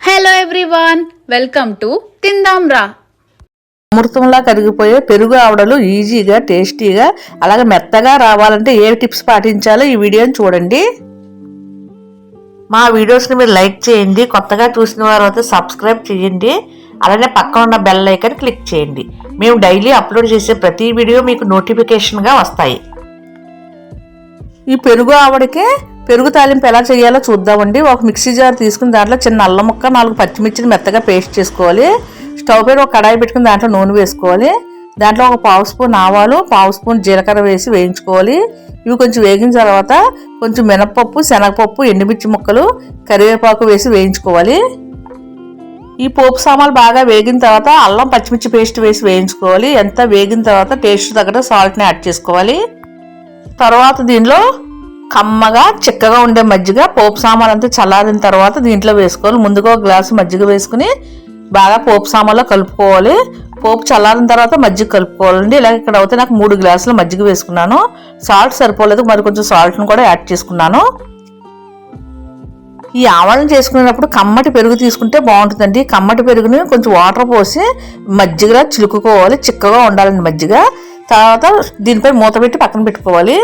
Hello everyone welcome to తిందాంరా అమృతంలా కరిగిపోయే పెరుగు ఆవడలు ఈజీగా టేస్టీగా అలాగే మెత్తగా రావాలంటే ఏ టిప్స్ పాటించాలో ఈ వీడియోని చూడండి. మా వీడియోస్ని మీరు లైక్ చేయండి. కొత్తగా చూసిన వారు అయితే సబ్స్క్రైబ్ చేయండి. అలానే పక్కన ఉన్న బెల్ ఐకన్ క్లిక్ చేయండి. మేము డైలీ అప్లోడ్ చేసే ప్రతి వీడియో మీకు నోటిఫికేషన్గా వస్తాయి. ఈ పెరుగు ఆవిడకే పెరుగు తాలింపు ఎలా చేయాలో చూద్దామండి. ఒక మిక్సీ జార్ తీసుకుని దాంట్లో చిన్న అల్లం ముక్క నాలుగు పచ్చిమిర్చిని మెత్తగా పేస్ట్ చేసుకోవాలి. స్టవ్ పైన ఒక కడాయి పెట్టుకుని దాంట్లో నూనె వేసుకోవాలి. దాంట్లో ఒక పావు స్పూన్ ఆవాలు పావు స్పూన్ జీలకర్ర వేసి వేయించుకోవాలి. ఇవి కొంచెం వేగిన తర్వాత కొంచెం మినపప్పు శనగపప్పు ఎండుమిర్చి ముక్కలు కరివేపాకు వేసి వేయించుకోవాలి. ఈ పోపు సామాన్లు బాగా వేగిన తర్వాత అల్లం పచ్చిమిర్చి పేస్ట్ వేసి వేయించుకోవాలి. ఎంత వేగిన తర్వాత టేస్ట్ తగ్గట్టు సాల్ట్ని యాడ్ చేసుకోవాలి. తర్వాత దీనిలో కమ్మగా చిక్కగా ఉండే మజ్జిగ పోపు సామాన్ అంతా చల్లారిన తర్వాత దీంట్లో వేసుకోవాలి. ముందుగా ఒక గ్లాసు మజ్జిగ వేసుకుని బాగా పోపు సామాన్లో కలుపుకోవాలి. పోపు చల్లారిన తర్వాత మజ్జిగ కలుపుకోవాలండి. ఇలాగ ఇక్కడ అయితే నాకు మూడు గ్లాసులు మజ్జిగ వేసుకున్నాను. సాల్ట్ సరిపోలేదు మరి కొంచెం సాల్ట్ను కూడా యాడ్ చేసుకున్నాను. ఈ ఆవరణ చేసుకునేటప్పుడు కమ్మటి పెరుగు తీసుకుంటే బాగుంటుందండి. కమ్మటి పెరుగుని కొంచెం వాటర్ పోసి మజ్జిగలా చిలుకుకోవాలి. చిక్కగా ఉండాలండి మజ్జిగ. తర్వాత దీనిపై మూత పెట్టి పక్కన పెట్టుకోవాలి.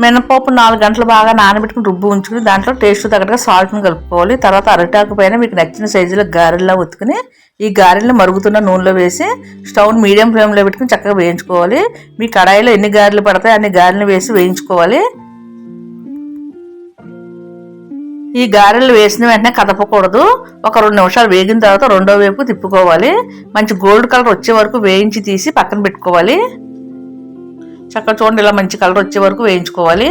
మినపప్పు నాలుగు గంటలు బాగా నానబెట్టుకుని రుబ్బు ఉంచుకుని దాంట్లో టేస్ట్ తగ్గట్టుగా సాల్ట్ని కలుపుకోవాలి. తర్వాత అరటాకు పైన మీకు నచ్చిన సైజులో గారెల్లా ఉతుకుని ఈ గారెలను మరుగుతున్న నూనెలో వేసి స్టవ్ని మీడియం ఫ్లేమ్లో పెట్టుకుని చక్కగా వేయించుకోవాలి. మీ కడాయిలో ఎన్ని గారెలు పడతాయి అన్ని గారెలు వేసి వేయించుకోవాలి. ఈ గారెలు వేసిన వెంటనే కదపకూడదు. ఒక రెండు నిమిషాలు వేగిన తర్వాత రెండో వైపు తిప్పుకోవాలి. మంచి గోల్డ్ కలర్ వచ్చే వరకు వేయించి తీసి పక్కన పెట్టుకోవాలి. చక్కగా చూడండి ఇలా మంచి కలర్ వచ్చే వరకు వేయించుకోవాలి.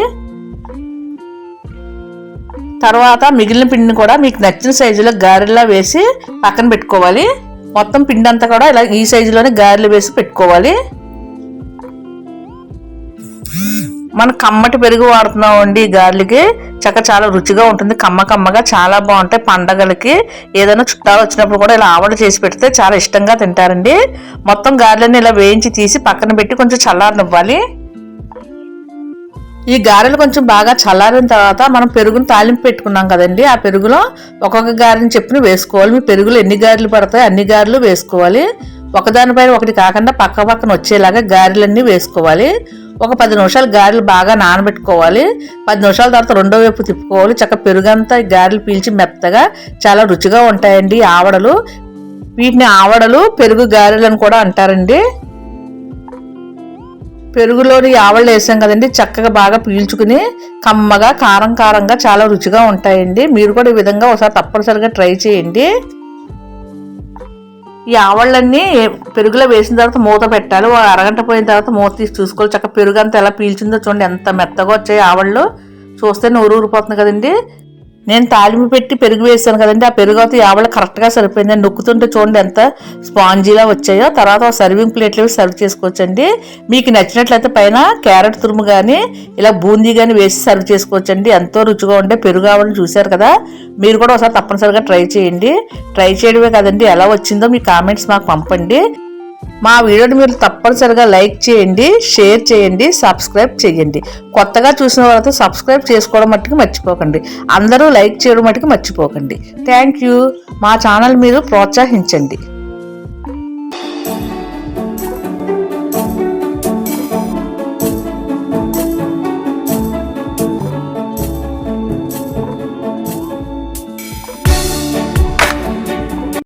తర్వాత మిగిలిన పిండిని కూడా మీకు నచ్చిన సైజులో గారెలా వేసి పక్కన పెట్టుకోవాలి. మొత్తం పిండి అంతా కూడా ఇలా ఈ సైజులోనే గారెలు వేసి పెట్టుకోవాలి. మన కమ్మటి పెరుగు వాడుతున్నాం అండి ఈ గారెలకి. చక్క చాలా రుచిగా ఉంటుంది. కమ్మ కమ్మగా చాలా బాగుంటాయి పండగలకి. ఏదైనా చుట్టాలు వచ్చినప్పుడు కూడా ఇలా ఆవడ చేసి పెడితే చాలా ఇష్టంగా తింటారండి. మొత్తం గారెలన్నీ ఇలా వేయించి తీసి పక్కన పెట్టి కొంచెం చల్లారనివ్వాలి ఈ గారెలు కొంచెం బాగా చల్లారిన తర్వాత మనం పెరుగును తాలింపు పెట్టుకున్నాం కదండి. ఆ పెరుగులో ఒక్కొక్క గారెని చెప్పిన వేసుకోవాలి. మీ పెరుగులో ఎన్ని గారెలు పడతాయి అన్ని గారెలు వేసుకోవాలి. ఒకదానిపైన ఒకటి కాకుండా పక్క పక్కన వచ్చేలాగా గారెలన్నీ వేసుకోవాలి. ఒక పది నిమిషాలు గారెలు బాగా నానబెట్టుకోవాలి. పది నిమిషాల తర్వాత రెండో వైపు తిప్పుకోవాలి. చక్క పెరుగంతా గారెలు పీల్చి మెత్తగా చాలా రుచిగా ఉంటాయండి ఆవడలు. వీటిని ఆవడలు పెరుగు గారెలు అని కూడా అంటారండి. పెరుగులోని ఆవళ్ళు వేసాం కదండి చక్కగా బాగా పీల్చుకుని కమ్మగా కారం కారంగా చాలా రుచిగా ఉంటాయండి. మీరు కూడా ఈ విధంగా ఒకసారి తప్పనిసరిగా ట్రై చేయండి. ఈ ఆవళ్ళన్నీ పెరుగులో వేసిన తర్వాత మూత పెట్టాలి. ఓ అరగంట పోయిన తర్వాత మూత తీసి చూసుకోవాలి. చక్కగా పెరుగు అంతా ఎలా పీల్చిందో చూడండి. ఎంత మెత్తగా వచ్చాయి ఆవళ్ళు. చూస్తే నూరు ఊరిపోతుంది కదండి. నేను తాలింపు పెట్టి పెరుగు వేసాను కదండి. ఆ పెరుగు అయితే ఆవళ కరెక్ట్గా సరిపోయింది. నొక్కుతుంటే చూడండి ఎంత స్పాంజీలా వచ్చాయో. తర్వాత సర్వింగ్ ప్లేట్లో సర్వ్ చేసుకోవచ్చండి. మీకు నచ్చినట్లయితే పైన క్యారెట్ తురుము కానీ ఇలా బూందీ కానీ వేసి సర్వ్ చేసుకోవచ్చండి. ఎంతో రుచిగా ఉండే పెరుగు ఆవడని చూశారు కదా. మీరు కూడా ఒకసారి తప్పనిసరిగా ట్రై చేయండి. ట్రై చేయడమే కదండి. ఎలా వచ్చిందో మీ కామెంట్స్ మాకు పంపండి. మా వీడియోని మీరు తప్పనిసరిగా లైక్ చేయండి షేర్ చేయండి సబ్స్క్రైబ్ చేయండి. కొత్తగా చూసిన వాళ్ళతో సబ్స్క్రైబ్ చేసుకోవడం మట్టుకు మర్చిపోకండి. అందరూ లైక్ చేయడం మట్టుకు మర్చిపోకండి. Thank you. మా ఛానల్ మీరు ప్రోత్సహించండి.